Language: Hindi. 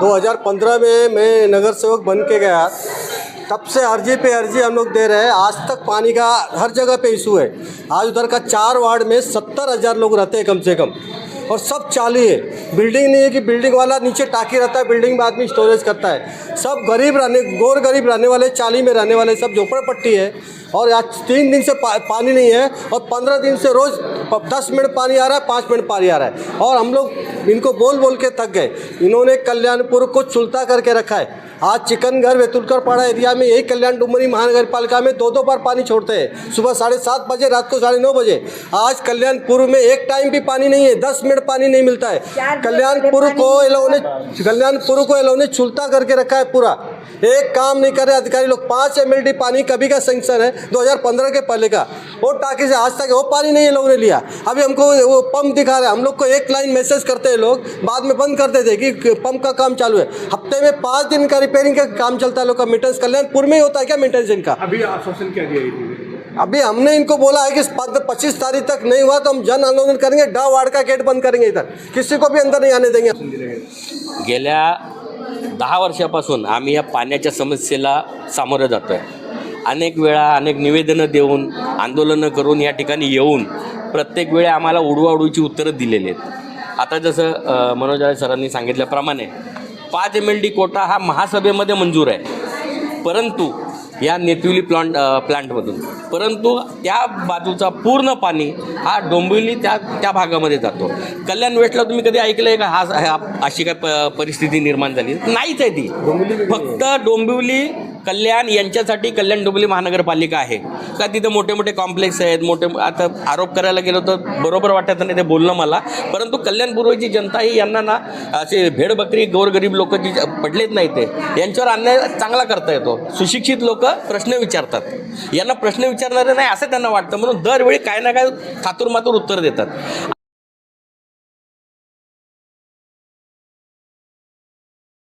2015 में मैं नगर सेवक बन के गया। तब से अर्जी पे अर्जी हम लोग दे रहे हैं। आज तक पानी का हर जगह पे इशू है। आज उधर का चार वार्ड में सत्तर हज़ार लोग रहते हैं कम से कम। और सब चाली है बिल्डिंग नहीं है कि बिल्डिंग वाला नीचे टाकी रहता है बिल्डिंग में आदमी स्टोरेज करता है। सब गरीब रहने गोर गरीब रहने वाले चाली में रहने वाले सब झोपड़पट्टी है। और आज तीन दिन से पा, पानी नहीं है और पंद्रह दिन से रोज़ दस मिनट पानी आ रहा है पाँच मिनट पानी आ रहा है। और हम लोग इनको बोल बोल के थक गए। इन्होंने कल्याणपुर को चुलता करके रखा है। आज चिकनगर वेतुलकर पाड़ा एरिया में यही कल्याण डुमरी महानगर पालिका में दो दो बार पानी छोड़ते हैं। सुबह साढ़े सात बजे रात को साढ़े नौ बजे। आज कल्याणपुर में एक टाइम भी पानी नहीं है दस मिनट पानी नहीं मिलता है। कल्याणपुर को ये लोगों ने कल्याणपुर को ये लोगों ने चुलता करके रखा है पूरा। एक काम नहीं कर रहे अधिकारी लोग। पाँच एम पानी कभी का सेंक्शन है 2015 के पहले का। वो टाकी से आज तक वो पानी नहीं ये लोगों ने लिया। अभी हमको वो पंप दिखा रहे हैं। हम लोग को एक लाइन मैसेज करते हैं लोग बाद में बंद करते थे कि पंप का काम चालू है। हफ़्ते में पाँच दिन का रिपेयरिंग का काम चलता है लोग का मेंटेनेंस कल्याणपुर में ही होता है क्या मेंटेनेंस इनका? अभी आश्वासन क्या दिया अभी हमने इनको बोला है कि पच्चीस तारीख तक नहीं हुआ तो हम जन आंदोलन करेंगे डा वार्ड का गेट बंद करेंगे इधर। किसी को भी अंदर नहीं आने देंगे। गेल्या दहा वर्षापासून आम्ही या पाण्याच्या समस्येला सामोरं जातो आहे अनेक वेळा अनेक निवेदनं देऊन आंदोलनं करून या ठिकाणी येऊन प्रत्येक वेळी आम्हाला उडवाउडूची उत्तरं दिलेली आहेत. आता जसं अ, मनोज सरांनी सांगितल्याप्रमाणे पाच एम एल डी कोटा हा महासभेमध्ये मंजूर आहे. परंतु या नेतिवली प्लांट प्लांटमधून परंतु त्या बाजूचा पूर्ण पाणी हा डोंबिवली त्या त्या भागामध्ये जातो. कल्याण वेस्टला तुम्ही कधी ऐकलं आहे का? हा हा- अशी काय प परिस्थिती निर्माण झाली. नाहीच आहे ती. फक्त डोंबिवली कल्याण यांच्यासाठी कल्याण डोंबिवली महानगरपालिका आहे. का तिथं मोठे मोठे कॉम्प्लेक्स आहेत मोठे आता आरोप करायला गेलो तर बरोबर वाटत नाही ते बोलणं मला. परंतु कल्याणपूर्वीची जनता ही यांना ना असे भेडबकरी गोरगरीब लोक जी पडलेत नाही ते यांच्यावर अन्याय चांगला करता येतो. सुशिक्षित लोक प्रश्न विचारतात. यांना प्रश्न विचारणारे नाही असं त्यांना वाटतं. म्हणून दरवेळी काय ना काय थातूर मातूर उत्तर देतात.